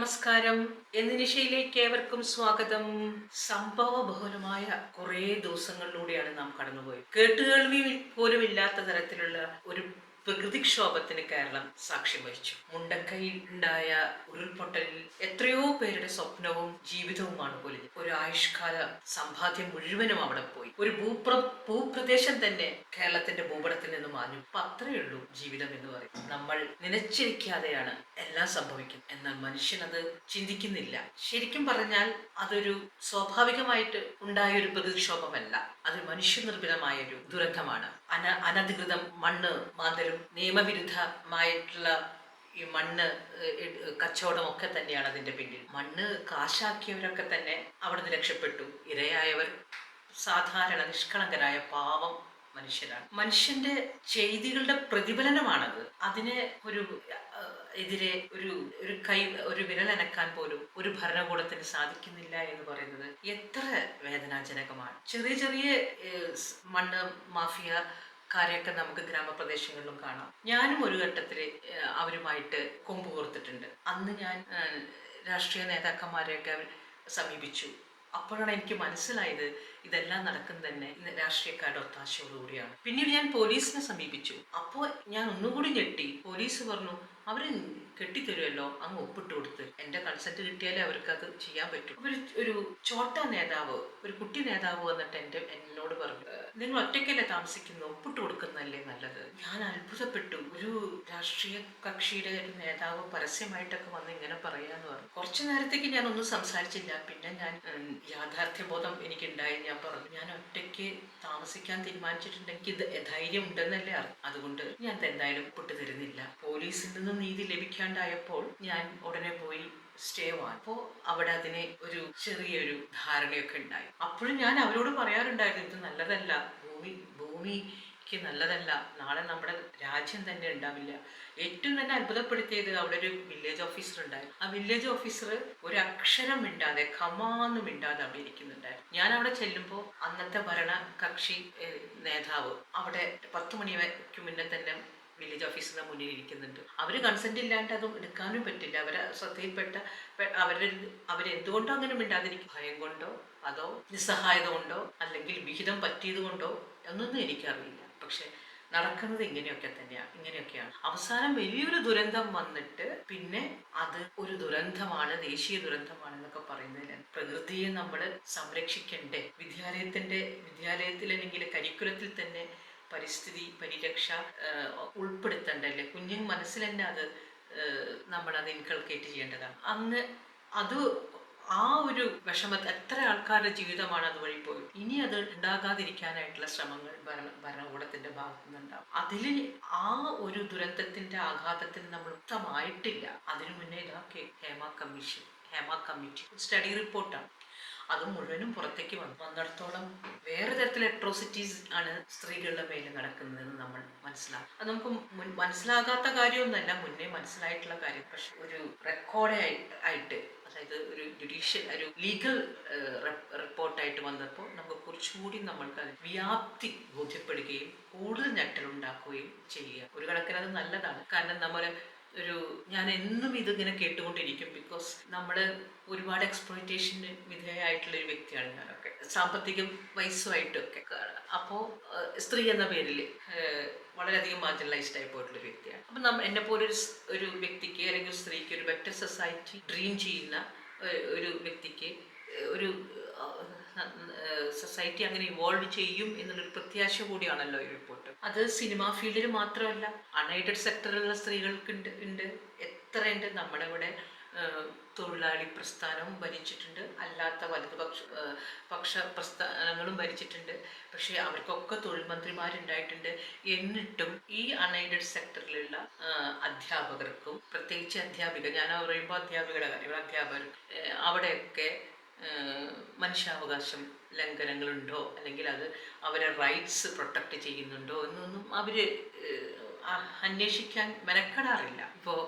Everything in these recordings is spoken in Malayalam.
നമസ്കാരം. എന്നിനിശയിലേക്ക് ഏവർക്കും സ്വാഗതം. സംഭവ ബഹുലമായ കുറേ ദിവസങ്ങളിലൂടെയാണ് നാം കടന്നുപോയത്. കേട്ടുകേൾവി പോലും ഇല്ലാത്ത തരത്തിലുള്ള ഒരു പ്രകൃതിക്ഷോഭത്തിന് കേരളം സാക്ഷ്യം വഹിച്ചു. മുണ്ടക്കയിൽ ഉണ്ടായ ഉരുൾപൊട്ടലിൽ എത്രയോ പേരുടെ സ്വപ്നവും ജീവിതവുമാണ് പൊലിഞ്ഞത്. ഒരു ആയുഷ്കാല സമ്പാദ്യം മുഴുവനും അവിടെ പോയി. ഒരു ഭൂപ്ര ഭൂപ്രദേശം തന്നെ കേരളത്തിന്റെ ഭൂപടത്തിൽ നിന്ന് മാഞ്ഞു. അപ്പൊ അത്രയേ ഉള്ളൂ ജീവിതം എന്ന് പറയും നമ്മൾ നിലച്ചിരിക്കാതെയാണ് എല്ലാം സംഭവിക്കുന്നത്. എന്നാൽ മനുഷ്യൻ അത് ചിന്തിക്കുന്നില്ല. ശരിക്കും പറഞ്ഞാൽ അതൊരു സ്വാഭാവികമായിട്ട് ഉണ്ടായ ഒരു പ്രകൃതിക്ഷോഭമല്ല അത് മനുഷ്യനിർമ്മിതമായ ഒരു ദുരന്തമാണ്. അന അനധികൃതം മണ്ണ് മാന്തലും നിയമവിരുദ്ധമായിട്ടുള്ള ഈ മണ്ണ് കച്ചവടമൊക്കെ തന്നെയാണ് അതിന്റെ പിന്നിൽ. മണ്ണ് കാശാക്കിയവരൊക്കെ തന്നെ അവിടുന്ന് രക്ഷപ്പെട്ടു. ഇരയായവർ സാധാരണ നിഷ്കളങ്കരായ പാവം മനുഷ്യരാണ്. മനുഷ്യന്റെ ചെയ്തികളുടെ പ്രതിഫലനമാണത്. അതിനെ ഒരു എതിരെ ഒരു ഒരു കൈ ഒരു വിരലനക്കാൻ പോലും ഒരു ഭരണകൂടത്തിന് സാധിക്കുന്നില്ല എന്ന് പറയുന്നത് എത്ര വേദനാജനകമാണ്. ചെറിയ ചെറിയ മണ്ണ് മാഫിയ കാര്യമൊക്കെ നമുക്ക് ഗ്രാമപ്രദേശങ്ങളിലും കാണാം. ഞാനും ഒരു ഘട്ടത്തിൽ അവരുമായിട്ട് കൊമ്പ് കോർത്തിട്ടുണ്ട്. അന്ന് ഞാൻ രാഷ്ട്രീയ നേതാക്കന്മാരെയൊക്കെ സമീപിച്ചു. അപ്പോഴാണ് എനിക്ക് മനസ്സിലായത് ഇതെല്ലാം നടക്കുന്നത് തന്നെ രാഷ്ട്രീയക്കാരുടെ ഒത്താശയോടുകൂടിയാണ്. പിന്നീട് ഞാൻ പോലീസിനെ സമീപിച്ചു. അപ്പോൾ ഞാൻ ഒന്നുകൂടി ഞെട്ടി. പോലീസ് പറഞ്ഞു അവർ കെട്ടിത്തരുമല്ലോ അങ്ങ് ഒപ്പിട്ട് കൊടുത്ത്. എന്റെ കൺസെന്റ് കിട്ടിയാലേ അവർക്ക് അത് ചെയ്യാൻ പറ്റും. ഒരു ഒരു ചോട്ട നേതാവ് ഒരു കുട്ടി നേതാവ് വന്നിട്ട് എന്റെ എന്നോട് പറഞ്ഞു നിങ്ങൾ ഒറ്റയ്ക്കല്ലേ താമസിക്കുന്നു ഒപ്പിട്ട് കൊടുക്കുന്നതല്ലേ നല്ലത്? ഞാൻ അത്ഭുതപ്പെട്ടു. ഒരു രാഷ്ട്രീയ കക്ഷിയുടെ ഒരു നേതാവ് പരസ്യമായിട്ടൊക്കെ വന്ന് ഇങ്ങനെ പറയാന്ന് പറഞ്ഞു. കുറച്ചു നേരത്തേക്ക് ഞാൻ ഒന്നും സംസാരിച്ചില്ല. പിന്നെ ഞാൻ യാഥാർത്ഥ്യബോധം എനിക്കുണ്ടായി. ഞാൻ പറഞ്ഞു ഞാൻ ഒറ്റയ്ക്ക് താമസിക്കാൻ തീരുമാനിച്ചിട്ടുണ്ടെങ്കിൽ ഇത് ധൈര്യം ഉണ്ടെന്നല്ലേ അറിയാം അതുകൊണ്ട് ഞാൻ എന്തായാലും പൊട്ടു തരുന്നില്ല പോലീസിൽ നിന്നും നീതി ലഭിക്കാണ്ടായപ്പോൾ ഞാൻ ഉടനെ പോയി സ്റ്റേ വാങ്ങി അപ്പോൾ അവിടെ അതിന് ഒരു ചെറിയൊരു ധാരണയൊക്കെ ഉണ്ടായി. അപ്പോഴും ഞാൻ അവരോട് പറയാറുണ്ടായിരുന്നു ഇത് നല്ലതല്ല. ഭൂമി ഭൂമി ഭൂമിക്ക് നല്ലതല്ല. നാളെ നമ്മുടെ രാജ്യം തന്നെ ഉണ്ടാവില്ല. ഏറ്റവും തന്നെ അത്ഭുതപ്പെടുത്തിയത് അവിടെ ഒരു വില്ലേജ് ഓഫീസർ ഉണ്ടായിരുന്നു. ആ വില്ലേജ് ഓഫീസർ ഒരു അക്ഷരം മിണ്ടാതെ കമാന്നും മിണ്ടാതെ അവിടെ ഇരിക്കുന്നുണ്ടായിരുന്നു. ഞാൻ അവിടെ ചെല്ലുമ്പോൾ അന്നത്തെ ഭരണ കക്ഷി നേതാവ് അവിടെ പത്ത് മണിക്ക് മുന്നേ തന്നെ വില്ലേജ് ഓഫീസിന്റെ മുന്നിൽ ഇരിക്കുന്നുണ്ട്. അവർ കൺസെന്റ് ഇല്ലാണ്ട് അതും എടുക്കാനും പറ്റില്ല. അവരെ ശ്രദ്ധയിൽപ്പെട്ട അവരെ അവരെന്തുകൊണ്ടോ അങ്ങനെ മിണ്ടാതിരിക്കും? ഭയം കൊണ്ടോ? അതോ നിസ്സഹായത കൊണ്ടോ? അല്ലെങ്കിൽ വിഹിതം പറ്റിയത് കൊണ്ടോ? എന്നൊന്നും എനിക്കറിയില്ല. പക്ഷെ നടക്കുന്നത് ഇങ്ങനെയൊക്കെ തന്നെയാണ് ഇങ്ങനെയൊക്കെയാണ്. അവസാനം വലിയൊരു ദുരന്തം വന്നിട്ട് പിന്നെ അത് ഒരു ദുരന്തമാണ് ദേശീയ ദുരന്തമാണ് എന്നൊക്കെ പറയുന്നതിന് പ്രകൃതിയെ നമ്മൾ സംരക്ഷിക്കണ്ടേ? വിദ്യാലയത്തിന്റെ വിദ്യാലയത്തിൽ അല്ലെങ്കിൽ കരിക്കുലത്തിൽ തന്നെ പരിസ്ഥിതി പരിരക്ഷ ഉൾപ്പെടുത്തണ്ടല്ലേ? കുഞ്ഞു മനസ്സിൽ തന്നെ അത് നമ്മൾ അത് ഇൻകൾക്കേറ്റ് ചെയ്യേണ്ടതാണ്. അന്ന് അത് ആ ഒരു വിഷമത്തെ എത്ര ആൾക്കാരുടെ ജീവിതമാണ് അത് വഴി പോയത്? ഇനി അത് ഉണ്ടാകാതിരിക്കാനായിട്ടുള്ള ശ്രമങ്ങൾ ഭരണ ഭരണകൂടത്തിന്റെ ഭാഗത്തു നിന്നുണ്ടാവും അതിൽ ആ ഒരു ദുരന്തത്തിന്റെ ആഘാതത്തിന് നമ്മൾ മുക്തമായിട്ടില്ല അതിനു മുന്നേ ഇതാക്കി Hema commission Hema committee study റിപ്പോർട്ടാണ്. അത് മുഴുവനും പുറത്തേക്ക് വന്നു. വന്നിടത്തോളം വേറെ തരത്തിലെ അട്രോസിറ്റീസ് ആണ് സ്ത്രീകളുടെ മേൽ നടക്കുന്നതെന്ന് നമ്മൾ മനസ്സിലാക്കും അത് നമുക്ക് മനസ്സിലാകാത്ത കാര്യമൊന്നുമല്ല മുന്നേ മനസ്സിലായിട്ടുള്ള കാര്യം. പക്ഷെ ഒരു റെക്കോർഡ് ആയിട്ട് അതായത് ഒരു ജുഡീഷ്യൽ ഒരു ലീഗൽ റിപ്പോർട്ടായിട്ട് വന്നപ്പോൾ നമുക്ക് കുറച്ചുകൂടി നമ്മൾക്ക് വ്യാപ്തി ബോധ്യപ്പെടുകയും കൂടുതൽ ഞെട്ടലുണ്ടാക്കുകയും ചെയ്യുക. ഒരു കണക്കിന് അത് നല്ലതാണ്. കാരണം നമ്മൾ ഒരു ഞാൻ എന്നും ഇതിങ്ങനെ കേട്ടുകൊണ്ടിരിക്കും ബിക്കോസ് നമ്മൾ ഒരുപാട് എക്സ്പ്ലോയിറ്റേഷന് വിധേയമായിട്ടുള്ള ഒരു വ്യക്തിയാണ് ഞാനൊക്കെ സാമ്പത്തികം വയസ്സുമായിട്ടൊക്കെ. അപ്പോൾ സ്ത്രീ എന്ന പേരിൽ വളരെയധികം മാർജിനലൈസ്ഡ് ആയി പോയിട്ടുള്ള വ്യക്തിയാണ്. അപ്പം നമ്മൾ എന്നെ പോലെ ഒരു ഒരു വ്യക്തിക്ക് അല്ലെങ്കിൽ ഒരു സ്ത്രീക്ക് ഒരു ബെറ്റർ സൊസൈറ്റി ഡ്രീം ചെയ്യുന്ന ഒരു വ്യക്തിക്ക് ഒരു സൊസൈറ്റി അങ്ങനെ ഇവോൾവ് ചെയ്യും എന്നുള്ളൊരു പ്രത്യാശ കൂടിയാണല്ലോ ഈ റിപ്പോർട്ട് അത് സിനിമാ ഫീൽഡിൽ മാത്രമല്ല അൺഎയ്ഡഡ് സെക്ടറിലുള്ള സ്ത്രീകൾക്ക് ഉണ്ട് ഉണ്ട് എത്രയുണ്ട് നമ്മുടെ ഇവിടെ തൊഴിലാളി പ്രസ്ഥാനവും ഭരിച്ചിട്ടുണ്ട്. അല്ലാത്ത വലതുപക്ഷ പക്ഷ പ്രസ്ഥാനങ്ങളും ഭരിച്ചിട്ടുണ്ട്. പക്ഷേ അവർക്കൊക്കെ തൊഴിൽ മന്ത്രിമാരുണ്ടായിട്ടുണ്ട് എന്നിട്ടും ഈ അൺഎയ്ഡഡ് സെക്ടറിലുള്ള അധ്യാപകർക്കും പ്രത്യേകിച്ച് അധ്യാപിക ഞാൻ പറയുമ്പോൾ അധ്യാപികയുടെ കാര്യം അധ്യാപകർ അവിടെയൊക്കെ മനുഷ്യാവകാശം ലംഘനങ്ങളുണ്ടോ? അല്ലെങ്കിൽ അത് അവരെ റൈറ്റ്സ് പ്രൊട്ടക്റ്റ് ചെയ്യുന്നുണ്ടോ? എന്നൊന്നും അവർ അന്വേഷിക്കാൻ മെനക്കെടാറില്ല. ഇപ്പോൾ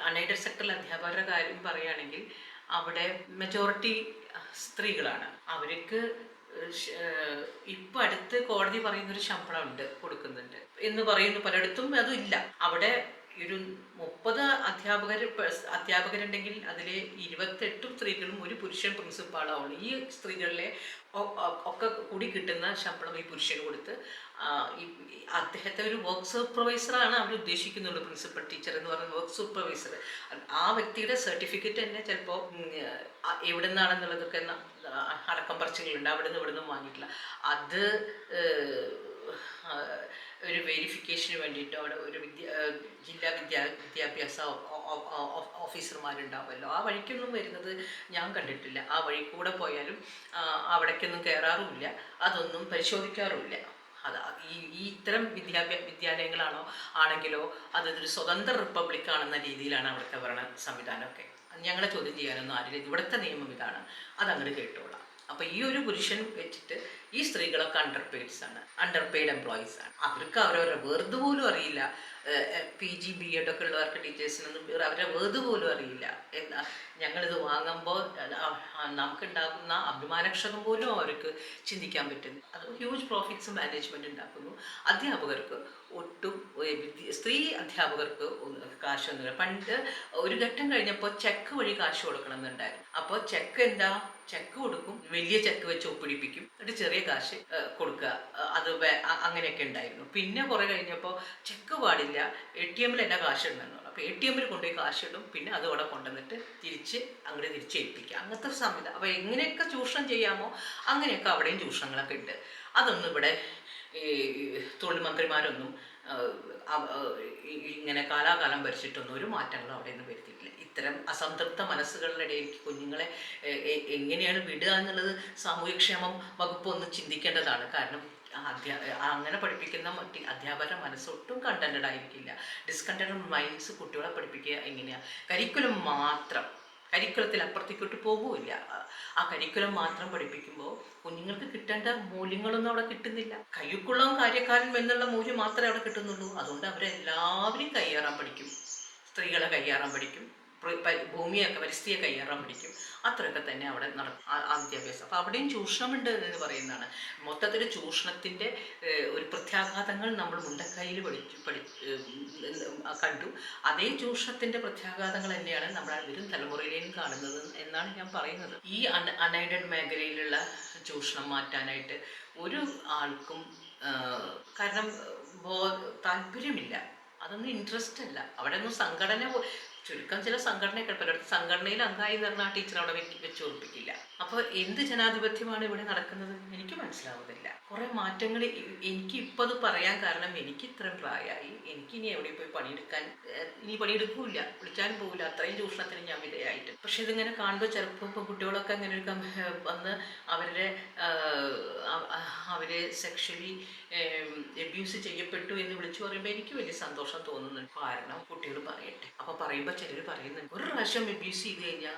അൺഎയ്ഡഡ് സെക്ടറിൽ അധ്യാപകരുടെ കാര്യം പറയുകയാണെങ്കിൽ അവിടെ മെജോറിറ്റി സ്ത്രീകളാണ്. അവർക്ക് ഇപ്പം അടുത്ത് കോടതി പറയുന്നൊരു ശമ്പളം ഉണ്ട് കൊടുക്കുന്നുണ്ട് എന്ന് പറയുന്നു പലയിടത്തും അതും ഇല്ല. അവിടെ ഒരു മുപ്പത് അധ്യാപകർ അധ്യാപകരുണ്ടെങ്കിൽ അതിൽ ഇരുപത്തെട്ടും സ്ത്രീകളും ഒരു പുരുഷൻ പ്രിൻസിപ്പാളാവുള്ളൂ. ഈ സ്ത്രീകളിലെ ഒക്കെ കൂടി കിട്ടുന്ന ശമ്പളം ഈ പുരുഷന് കൊടുത്ത് അദ്ദേഹത്തെ ഒരു വർക്ക് സൂപ്പർവൈസറാണ് അവർ ഉദ്ദേശിക്കുന്നുള്ളൂ പ്രിൻസിപ്പൽ ടീച്ചർ എന്ന് പറയുന്ന വർക്ക് സൂപ്പർവൈസർ ആ വ്യക്തിയുടെ സർട്ടിഫിക്കറ്റ് തന്നെ ചിലപ്പോൾ എവിടെ നിന്നാണെന്നുള്ളതൊക്കെ അടക്കം പറച്ചിലുണ്ട് അവിടെ നിന്ന് ഇവിടെ നിന്നും വാങ്ങിയിട്ടില്ല. അത് ഒരു വെരിഫിക്കേഷന് വേണ്ടിയിട്ട് അവിടെ ഒരു വിദ്യ ജില്ലാ വിദ്യാ വിദ്യാഭ്യാസ ഓഫീസർമാരുണ്ടാവുമല്ലോ. ആ വഴിക്കൊന്നും വരുന്നത് ഞാൻ കണ്ടിട്ടില്ല. ആ വഴി കൂടെ പോയാലും അവിടേക്കൊന്നും കയറാറുമില്ല അതൊന്നും പരിശോധിക്കാറുമില്ല. അത് ഈ ഈ ഇത്തരം വിദ്യാഭ്യാസ വിദ്യാലയങ്ങളാണോ ആണെങ്കിലോ അതൊരു സ്വതന്ത്ര റിപ്പബ്ലിക് ആണെന്ന രീതിയിലാണ് അവിടുത്തെ ഭരണ സംവിധാനമൊക്കെ. ഞങ്ങളെ ചോദ്യം ചെയ്യാനൊന്നും ആരില്ല. ഇവിടുത്തെ നിയമം ഇതാണ്. അത് അങ്ങോട്ട് കേട്ടോളാം. അപ്പോൾ ഈ ഒരു പുരുഷൻ വെച്ചിട്ട് ഈ സ്ത്രീകളൊക്കെ അണ്ടർ പെയ്ഡ്സ് ആണ്. അണ്ടർ പെയ്ഡ് എംപ്ലോയീസ് ആണ്. അവർക്ക് അവരവരുടെ വേർത് പോലും അറിയില്ല. പി ജി ബി എഡ് ഒക്കെ ഉള്ളവർക്ക് ടീച്ചേഴ്സിനൊന്നും അവരുടെ വേർത് പോലും അറിയില്ല. എന്താ ഞങ്ങളിത് വാങ്ങുമ്പോൾ നമുക്കുണ്ടാകുന്ന അഭിമാനക്ഷതം പോലും അവർക്ക് ചിന്തിക്കാൻ പറ്റുന്നു അത് ഹ്യൂജ് പ്രോഫിറ്റ്സ് മാനേജ്മെന്റ് ഉണ്ടാക്കുന്നു അധ്യാപകർക്ക് ഒട്ടും സ്ത്രീ അധ്യാപകർക്ക് കാശൊന്നുമില്ല. പണ്ട് ഒരു ഘട്ടം കഴിഞ്ഞപ്പോൾ ചെക്ക് വഴി കാശ് കൊടുക്കണം എന്നുണ്ടായിരുന്നു അപ്പോൾ ചെക്ക് എന്താ? ചെക്ക് കൊടുക്കും. വലിയ ചെക്ക് വെച്ച് ഒപ്പിടിപ്പിക്കും. എന്നിട്ട് ചെറിയ കാശ് കൊടുക്കുക. അത് അങ്ങനെയൊക്കെ ഉണ്ടായിരുന്നു. പിന്നെ കുറെ കഴിഞ്ഞപ്പോൾ ചെക്ക് പാടില്ല. എ ടി എമ്മിൽ എന്നാ കാശ് പറഞ്ഞു. അപ്പോൾ എ ടി എമ്മിൽ കൊണ്ടുപോയി കാശ് ഇടും. പിന്നെ അത് അവിടെ കൊണ്ടുവന്നിട്ട് തിരിച്ച് അങ്ങോട്ട് തിരിച്ചേൽപ്പിക്കുക അങ്ങനത്തെ സംവിധാനം. അപ്പോൾ എങ്ങനെയൊക്കെ ചൂഷണം ചെയ്യാമോ? അങ്ങനെയൊക്കെ അവിടെയും ചൂഷണങ്ങളൊക്കെ ഉണ്ട്. അതൊന്നും ഇവിടെ ഈ തൊഴിൽ മന്ത്രിമാരൊന്നും ഇങ്ങനെ കാലാകാലം ഭരിച്ചിട്ടൊന്നും ഒരു മാറ്റങ്ങളും അവിടെ നിന്ന് വരുത്തിയിട്ടില്ല. ഇത്തരം അസംതൃപ്ത മനസ്സുകളുടെ ഇടയിലേക്ക് കുഞ്ഞുങ്ങളെ എങ്ങനെയാണ് വിടുക എന്നുള്ളത് സാമൂഹ്യക്ഷേമം വകുപ്പ് ഒന്ന് ചിന്തിക്കേണ്ടതാണ്. കാരണം അധ്യാ അങ്ങനെ പഠിപ്പിക്കുന്ന അധ്യാപകരുടെ മനസ്സൊട്ടും കണ്ടന്റഡ് ആയിരിക്കില്ല. ഡിസ്കണ്ടന്റഡ് മൈൻഡ്സ് കുട്ടികളെ പഠിപ്പിക്കുക എങ്ങനെയാണ് കരിക്കുലം മാത്രം കരിക്കുലത്തിൽ അപ്പുറത്തേക്കോട്ട് പോകുമില്ല ആ കരിക്കുലം മാത്രം പഠിപ്പിക്കുമ്പോൾ കുഞ്ഞുങ്ങൾക്ക് കിട്ടേണ്ട മൂല്യങ്ങളൊന്നും അവിടെ കിട്ടുന്നില്ല. കയ്യുക്കുള്ളവും കാര്യക്കാരനും എന്നുള്ള മൂല്യം മാത്രമേ അവിടെ കിട്ടുന്നുള്ളൂ. അതുകൊണ്ട് അവരെല്ലാവരും കയ്യേറാൻ പഠിക്കും. സ്ത്രീകളെ കയ്യേറാൻ പഠിക്കും. ഭൂമിയൊക്കെ പരിസ്ഥിതിയെ കയ്യേറാൻ പഠിക്കും. അത്രയൊക്കെ തന്നെ അവിടെ നട ആ- വിദ്യാഭ്യാസം. അപ്പോൾ അവിടെയും ചൂഷണമുണ്ട് എന്ന് പറയുന്നതാണ്. മൊത്തത്തിൽ ചൂഷണത്തിന്റെ ഒരു പ്രത്യാഘാതങ്ങൾ നമ്മൾ മുണ്ടക്കൈയിൽ പഠിച്ചു പഠി കണ്ടു. അതേ ചൂഷണത്തിന്റെ പ്രത്യാഘാതങ്ങൾ തന്നെയാണ് നമ്മൾ വരും തലമുറയിലേയും കാണുന്നത് എന്നാണ് ഞാൻ പറയുന്നത്. ഈ അൺ അൺഎയ്ഡഡ് മേഖലയിലുള്ള ചൂഷണം മാറ്റാനായിട്ട് ഒരു ആൾക്കും കാരണം ബോ താല്പര്യമില്ല. അതൊന്നും ഇൻട്രസ്റ്റ് അല്ല. അവിടെ ഒന്നും സംഘടന ചുരുക്കം ചില സംഘടനയൊക്കെ പലയിടത്ത് സംഘടനയിൽ അംഗമായി എന്ന് ആ ടീച്ചർ അവിടെ വെച്ച് ഉറപ്പിക്കില്ല അപ്പോൾ എന്ത് ജനാധിപത്യമാണ് ഇവിടെ നടക്കുന്നത്? എനിക്ക് മനസ്സിലാവുന്നില്ല. കുറേ മാറ്റങ്ങൾ എനിക്ക് ഇപ്പോൾ അത് പറയാൻ കാരണം എനിക്ക് ഇത്രയും പ്രായമായി എനിക്ക് ഇനി എവിടെ പോയി പണിയെടുക്കാൻ ഇനി പണിയെടുക്കൂല വിളിച്ചാലും പോകില്ല അത്രയും ചൂഷണത്തിന് ഞാൻ വിധേയായിട്ട്. പക്ഷെ ഇതിങ്ങനെ കാണുമ്പോൾ ചെറുപ്പം ഇപ്പോൾ കുട്ടികളൊക്കെ അങ്ങനെ ഒരു വന്ന് അവരുടെ അവരെ സെക്ഷലി അബ്യൂസ് ചെയ്യപ്പെട്ടു എന്ന് വിളിച്ചു പറയുമ്പോൾ എനിക്ക് വലിയ സന്തോഷം തോന്നുന്നുണ്ട്. കാരണം കുട്ടികൾ പറയട്ടെ. അപ്പോൾ പറയുമ്പോൾ ചിലർ പറയുന്നുണ്ട് ഒരു പ്രാവശ്യം എബ്യൂസ് ചെയ്ത് കഴിഞ്ഞാൽ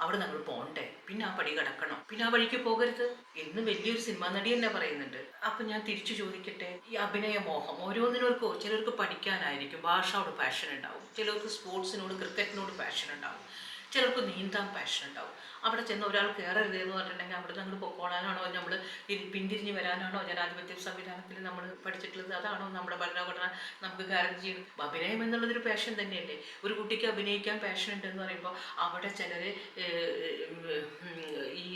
അവിടെ നമ്മൾ പോണ്ടേ? പിന്നെ ആ പടി കടക്കണം. പിന്നെ ആ വഴിക്ക് പോകരുത്? എന്ന് വലിയൊരു സിനിമാ നടി തന്നെ പറയുന്നുണ്ട്. അപ്പൊ ഞാൻ തിരിച്ചു ചോദിക്കട്ടെ ഈ അഭിനയ മോഹം ഓരോന്നിനോർക്കോ? ചിലർക്ക് പഠിക്കാനായിരിക്കും ഭാഷയോട് പാഷൻ ഉണ്ടാവും. ചിലർക്ക് സ്പോർട്സിനോട് ക്രിക്കറ്റിനോട് പാഷൻ ഉണ്ടാവും. ചിലർക്ക് നീന്താൻ പാഷൻ ഉണ്ടാവും. അവിടെ ചെന്ന് ഒരാൾ കയറരുത് എന്ന് പറഞ്ഞിട്ടുണ്ടെങ്കിൽ അവിടെ നമ്മൾ പൊക്കോളാനാണോ നമ്മൾ പിന്തിരിഞ്ഞ് വരാനാണോ ജനാധിപത്യ സംവിധാനത്തിൽ നമ്മൾ പഠിച്ചിട്ടുള്ളത്? അതാണോ നമ്മുടെ ഭരണഘടന നമുക്ക് ഗ്യാരണ്ടി ചെയ്യുന്നത്? അഭിനയം എന്നുള്ളതൊരു പാഷൻ തന്നെയല്ലേ? ഒരു കുട്ടിക്ക് അഭിനയിക്കാൻ പാഷൻ ഉണ്ടെന്ന് പറയുമ്പോൾ അവിടെ ചിലർ ഈ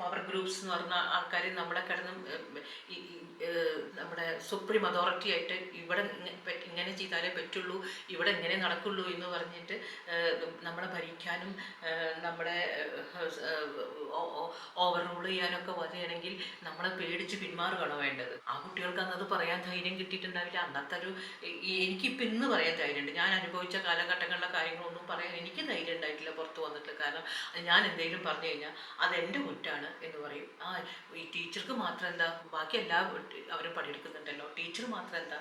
പവർ ഗ്രൂപ്പ്സ് എന്ന് പറഞ്ഞ ആൾക്കാർ നമ്മളെ കിടന്ന് നമ്മുടെ സുപ്രീം അതോറിറ്റി ആയിട്ട് ഇവിടെ ഇങ്ങനെ ചെയ്താലേ പറ്റുള്ളൂ ഇവിടെ ഇങ്ങനെ നടക്കുള്ളൂ എന്ന് പറഞ്ഞിട്ട് നമ്മളെ ഭരിക്കാനും നമ്മുടെ ഓവർ റൂൾ ചെയ്യാനൊക്കെ വരികയാണെങ്കിൽ നമ്മളെ പേടിച്ച് പിന്മാറുകയാണോ വേണ്ടത്. ആ കുട്ടികൾക്ക് അന്നത് പറയാൻ ധൈര്യം കിട്ടിയിട്ടുണ്ടാവില്ല. അന്നത്തെ ഒരു എനിക്കിപ്പോൾ ഇന്ന് പറയാൻ ധൈര്യമുണ്ട്. ഞാൻ അനുഭവിച്ച കാലഘട്ടങ്ങളിലെ കാര്യങ്ങളൊന്നും പറയാൻ എനിക്ക് ധൈര്യം ഉണ്ടായിട്ടില്ല പുറത്ത് വന്നിട്ട് കാരണം ഞാൻ എന്തെങ്കിലും പറഞ്ഞു കഴിഞ്ഞാൽ അത് എന്റെ കുറ്റാണ് എന്ന് പറയും. ആ ഈ ടീച്ചർക്ക് മാത്രം എന്താ? ബാക്കി എല്ലാ അവരും പണിയെടുക്കുന്നുണ്ടല്ലോ. ടീച്ചർ മാത്രം എന്താ?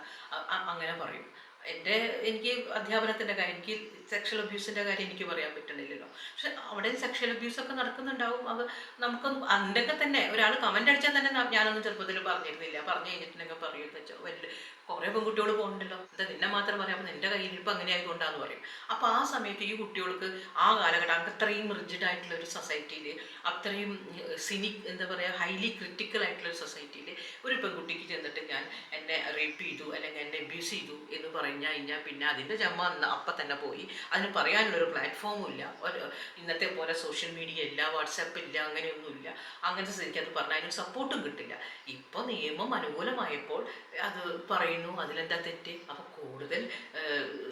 അങ്ങനെ പറയും. എന്റെ എനിക്ക് അധ്യാപനത്തിന്റെ കാര്യം എനിക്ക് സെക്ഷൽ അബ്യൂസിന്റെ കാര്യം എനിക്ക് പറയാൻ പറ്റണില്ലല്ലോ. പക്ഷെ അവിടെ സെക്ഷൽ അബ്യൂസൊക്കെ നടക്കുന്നുണ്ടാവും. അത് നമുക്കൊന്നും അതിന്റെയൊക്കെ തന്നെ ഒരാൾ കമന്റ് അടിച്ചാൽ തന്നെ ഞാനൊന്നും ചെറുപ്പത്തിൽ പറഞ്ഞിരുന്നില്ല. പറഞ്ഞു കഴിഞ്ഞിട്ടുണ്ടെങ്കിൽ പറയുമെന്ന് വെച്ചാൽ വലിയ കുറേ പെൺകുട്ടികൾ പോകുന്നുണ്ടല്ലോ എന്താ നിന്നെ മാത്രം പറയാം നിന്റെ കയ്യിൽ ഇപ്പം അങ്ങനെ ആയതുകൊണ്ടാന്ന് പറയും. അപ്പോൾ ആ സമയത്ത് ഈ കുട്ടികൾക്ക് ആ കാലഘട്ടം അത്രയും റിജിഡ് ആയിട്ടുള്ള ഒരു സൊസൈറ്റിയിൽ അത്രയും സിനിക് എന്താ പറയുക ഹൈലി ക്രിറ്റിക്കൽ ആയിട്ടുള്ള ഒരു സൊസൈറ്റിയിൽ ഒരു പെൺകുട്ടിക്ക് ചെന്നിട്ട് ഞാൻ എന്നെ റേപ്പ് ചെയ്തു അല്ലെങ്കിൽ എന്നെ അബ്യൂസ് ചെയ്തു എന്ന് പറയുമ്പോൾ പറഞ്ഞു കഴിഞ്ഞാൽ പിന്നെ അതിന്റെ ജമ്മ അപ്പം തന്നെ പോയി. അതിന് പറയാനുള്ളൊരു പ്ലാറ്റ്ഫോമും ഇല്ല. ഒരു ഇന്നത്തെ പോലെ സോഷ്യൽ മീഡിയ ഇല്ല വാട്സാപ്പ് ഇല്ല അങ്ങനെയൊന്നുമില്ല അങ്ങനത്തെ സ്ഥിതിക്ക് അത് പറഞ്ഞാൽ അതിന് സപ്പോർട്ടും കിട്ടില്ല. ഇപ്പോൾ നിയമം അനുകൂലമായപ്പോൾ അത് പറയുന്നു അതിലെന്താ തെറ്റ്? അപ്പോൾ കൂടുതൽ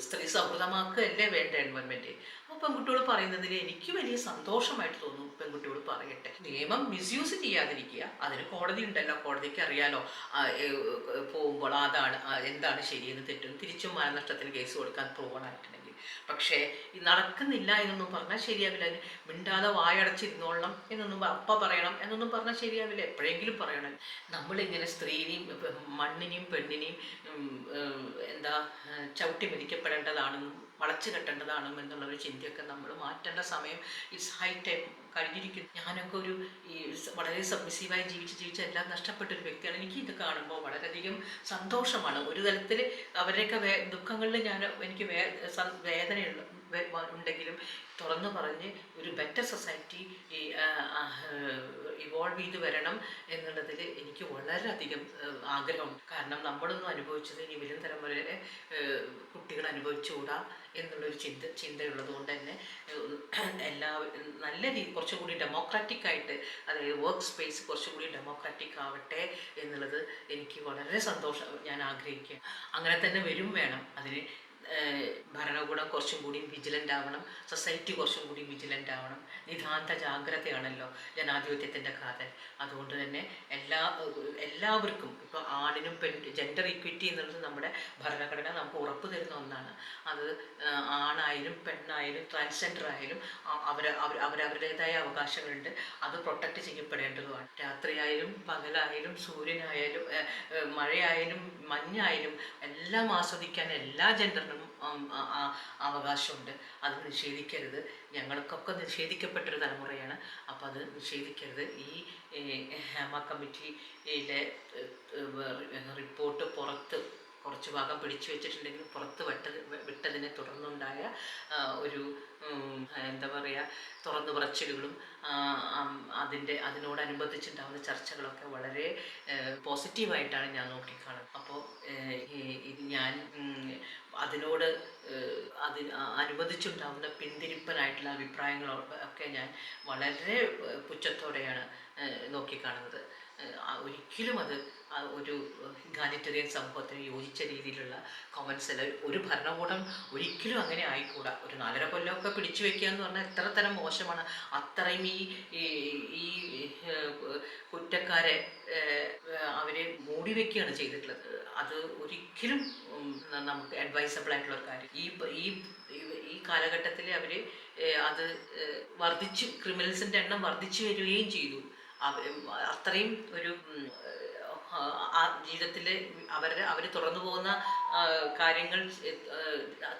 സ്ത്രീ സൗഹൃദമാക്കുകയല്ലേ വേണ്ട എൻവയൺമെന്റ് അപ്പോൾ പെൺകുട്ടികൾ പറയുന്നതിൽ എനിക്ക് വലിയ സന്തോഷമായിട്ട് തോന്നുന്നു പെൺകുട്ടികൾ പറയട്ടെ. നിയമം മിസ്യൂസ് ചെയ്യാതിരിക്കുക. അതിന് കോടതി ഉണ്ടല്ലോ കോടതിക്ക് അറിയാലോ പോകുമ്പോൾ അതാണ് എന്താണ് ശരിയെന്ന് തെറ്റും തിരിച്ചും മാനനഷ്ടത്തിന് കേസ് കൊടുക്കാൻ പോകണമായിട്ടുണ്ടെങ്കിൽ പക്ഷേ ഈ നടക്കുന്നില്ല എന്നൊന്നും പറഞ്ഞാൽ ശരിയാവില്ല. അതിന് മിണ്ടാതെ വായടച്ചിരുന്നോളണം എന്നൊന്നും അപ്പ പറയണം എന്നൊന്നും പറഞ്ഞാൽ ശരിയാവില്ല. എപ്പോഴെങ്കിലും പറയണം. നമ്മളിങ്ങനെ സ്ത്രീനെയും മണ്ണിനെയും പെണ്ണിനെയും എന്താ ചവിട്ടി മരിക്കപ്പെടേണ്ടതാണെന്നും വളച്ചു എന്നുള്ള ഒരു ചിന്തയൊക്കെ നമ്മൾ മാറ്റേണ്ട സമയം ഇറ്റ്സ് ഹൈ ടൈം കഴിഞ്ഞിരിക്കുന്നു. ഞാനൊക്കെ ഒരു ഈ വളരെ സബ്മിസീവായി ജീവിച്ച് ജീവിച്ച് എല്ലാം നഷ്ടപ്പെട്ട ഒരു വ്യക്തിയാണ്. എനിക്ക് ഇത് കാണുമ്പോൾ വളരെയധികം സന്തോഷമാണ്. ഒരു തരത്തിൽ അവരുടെയൊക്കെ വേ ദുഃഖങ്ങളിൽ ഞാൻ എനിക്ക് വേ വേദനയുള്ള ഉണ്ടെങ്കിലും തുറന്നു പറഞ്ഞ് ഒരു ബെറ്റർ സൊസൈറ്റി ഇവോൾവ് ചെയ്ത് വരണം എന്നുള്ളതിൽ എനിക്ക് വളരെയധികം ആഗ്രഹം. കാരണം നമ്മളൊന്നും അനുഭവിച്ചത് ഇനി വരും തലമുറയിലെ കുട്ടികൾ അനുഭവിച്ചുകൂടാ എന്നുള്ളൊരു ചിന്ത ചിന്തയുള്ളത് കൊണ്ട് തന്നെ എല്ലാ നല്ല രീതി കുറച്ചുകൂടി ഡെമോക്രാറ്റിക് ആയിട്ട് അതായത് വർക്ക് സ്പേസ് കുറച്ചുകൂടി ഡെമോക്രാറ്റിക് ആവട്ടെ എന്നുള്ളത് എനിക്ക് വളരെ സന്തോഷം ഞാൻ ആഗ്രഹിക്കുക അങ്ങനെ തന്നെ വരും വേണം. അതിന് ഭരണകൂടം കുറച്ചും കൂടി വിജിലന്റ് ആവണം. സൊസൈറ്റി കുറച്ചും കൂടി വിജിലന്റ് ആവണം. നിതാന്ത ജാഗ്രതയാണല്ലോ ജനാധിപത്യത്തിന്റെ കാതൽ. അതുകൊണ്ട് തന്നെ എല്ലാ എല്ലാവർക്കും ഇപ്പോൾ ആണിനും പെൺ ജെൻഡർ ഇക്വിറ്റി എന്നുള്ളത് നമ്മുടെ ഭരണഘടന നമുക്ക് ഉറപ്പ് തരുന്ന ഒന്നാണ്. അത് ആണായാലും പെണ്ണായാലും ട്രാൻസ്ജെൻഡർ ആയാലും അവർ അവർ അവരവരുടേതായ അവകാശങ്ങളുണ്ട്. അത് പ്രൊട്ടക്റ്റ് ചെയ്യപ്പെടേണ്ടതുമാണ്. രാത്രിയായാലും പകലായാലും സൂര്യനായാലും മഴയായാലും മഞ്ഞായാലും എല്ലാം ആസ്വദിക്കാൻ എല്ലാ ജെൻഡറിനും ആ- അവകാശമുണ്ട്. അത് നിഷേധിക്കരുത്. ഞങ്ങൾക്കൊക്കെ നിഷേധിക്കപ്പെട്ടൊരു തലമുറയാണ്. അപ്പോൾ അത് നിഷേധിക്കരുത്. ഈ ഹേമ കമ്മിറ്റിയിലെ റിപ്പോർട്ട് പുറത്ത് കുറച്ച് ഭാഗം പിടിച്ചു വെച്ചിട്ടുണ്ടെങ്കിൽ പുറത്ത് വിട്ടത് വിട്ടതിനെ തുടർന്നുണ്ടായ ഒരു എന്താ പറയുക തുറന്നു പറച്ചിലുകളും അതിന്റെ അതിനോടനുബന്ധിച്ചുണ്ടാകുന്ന ചർച്ചകളൊക്കെ വളരെ പോസിറ്റീവായിട്ടാണ് ഞാൻ നോക്കിക്കാണുന്നത്. അപ്പോൾ ഞാൻ അതിനോട് അതിന് അനുബന്ധിച്ചുണ്ടാകുന്ന പിന്തിരിപ്പനായിട്ടുള്ള അഭിപ്രായങ്ങളൊക്കെ ഞാൻ വളരെ പുച്ഛത്തോടെയാണ് നോക്കിക്കാണുന്നത്. ഒരിക്കലും അത് ഒരു ഇഗാലിറ്ററിയൻ സമൂഹത്തിന് യോജിച്ച രീതിയിലുള്ള കോമൻസ് അല്ല. ഒരു ഭരണകൂടം ഒരിക്കലും അങ്ങനെ ആയിക്കൂടാ. ഒരു നാലര കൊല്ലമൊക്കെ പിടിച്ചു വെക്കുക എന്ന് പറഞ്ഞാൽ എത്ര തരം മോശമാണ്. അത്രയും ഈ ഈ- കുറ്റക്കാരെ അവരെ മൂടി വെക്കുകയാണ് ചെയ്തിട്ടുള്ളത്. അത് ഒരിക്കലും നമുക്ക് അഡ്വൈസബിൾ ആയിട്ടുള്ള ഒരു കാര്യം. ഈ ഈ ഈ- കാലഘട്ടത്തിൽ അവർ അത് വർദ്ധിച്ച് ക്രിമിനൽസിന്റെ എണ്ണം വർദ്ധിച്ചു വരികയും ചെയ്തു. അത്രയും ഒരു ആ, ജീവിതത്തിൽ അവരുടെ അവർ തുടർന്നു പോകുന്ന കാര്യങ്ങൾ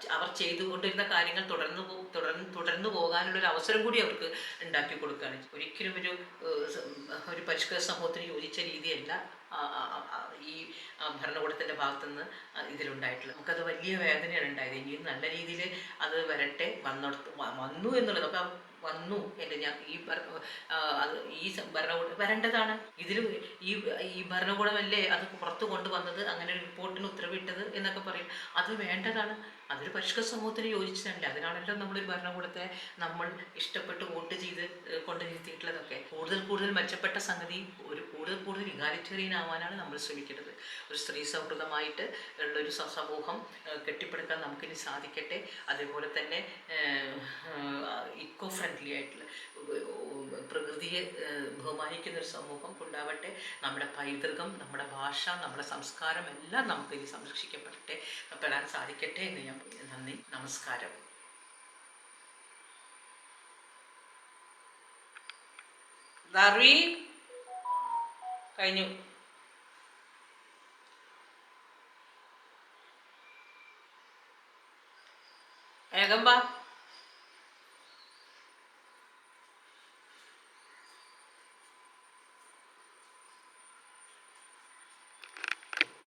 അവർ ചെയ്തുകൊണ്ടിരുന്ന കാര്യങ്ങൾ തുടർന്നു തുടർന്ന് തുടർന്നു പോകാനുള്ള ഒരു അവസരം കൂടി അവർക്ക് ഉണ്ടാക്കി കൊടുക്കുകയാണ് ഒരിക്കലും ഒരു ഒരു പരിഷ്കൃത സമൂഹത്തിന് യോജിച്ച രീതിയല്ല ഈ ഭരണകൂടത്തിന്റെ ഭാഗത്തുനിന്ന് ഇതിലുണ്ടായിട്ടുള്ളത്. നമുക്കത് വലിയ വേദനയാണ് ഉണ്ടായത്. ഇനിയും നല്ല രീതിയിൽ അത് വരട്ടെ വന്നിടത്ത് വന്നു എന്നുള്ളത്. അപ്പം വന്നു എന്റെ ഞാൻ ഈ ഈ ഭരണകൂടം വരേണ്ടതാണ്. ഇതിൽ ഈ ഈ ഭരണകൂടമല്ലേ അത് പുറത്തു കൊണ്ടുവന്നത്? അങ്ങനെ ഒരു റിപ്പോർട്ടിന് ഉത്തരവിട്ടത് എന്നൊക്കെ പറയും. അത് വേണ്ടതാണ്. അതൊരു പരിഷ്കൃത സമൂഹത്തിന് യോജിച്ചതല്ല? അതിനാണല്ലോ നമ്മളൊരു ഭരണകൂടത്തെ നമ്മൾ ഇഷ്ടപ്പെട്ട് വോട്ട് ചെയ്ത് ഏഹ്, കൊണ്ടുവരുത്തിയിട്ടുള്ളതൊക്കെ കൂടുതൽ കൂടുതൽ മെച്ചപ്പെട്ട സംഗതി ഒരു കൂടുതൽ കൂടുതൽ ഇഗാലിറ്റേറിയൻ ആവാനാണ് നമ്മൾ ശ്രമിക്കേണ്ടത് ഒരു സ്ത്രീ സൗഹൃദമായിട്ട് ഉള്ളൊരു സമൂഹം കെട്ടിപ്പടുക്കാൻ നമുക്കിനി സാധിക്കട്ടെ. അതേപോലെ തന്നെ ഇക്കോ ഫ്രണ്ട്ലി ആയിട്ടുള്ള പ്രകൃതിയെ ബഹുമാനിക്കുന്ന ഒരു സമൂഹം ഉണ്ടാവട്ടെ. നമ്മുടെ പൈതൃകം നമ്മുടെ ഭാഷ നമ്മുടെ സംസ്കാരം എല്ലാം നമുക്ക് ഇനി സംരക്ഷിക്കപ്പെടട്ടെ. പെടാൻ സാധിക്കട്ടെ എന്ന് ഞാൻ നന്ദി. നമസ്കാരം. കഴിഞ്ഞു. വാ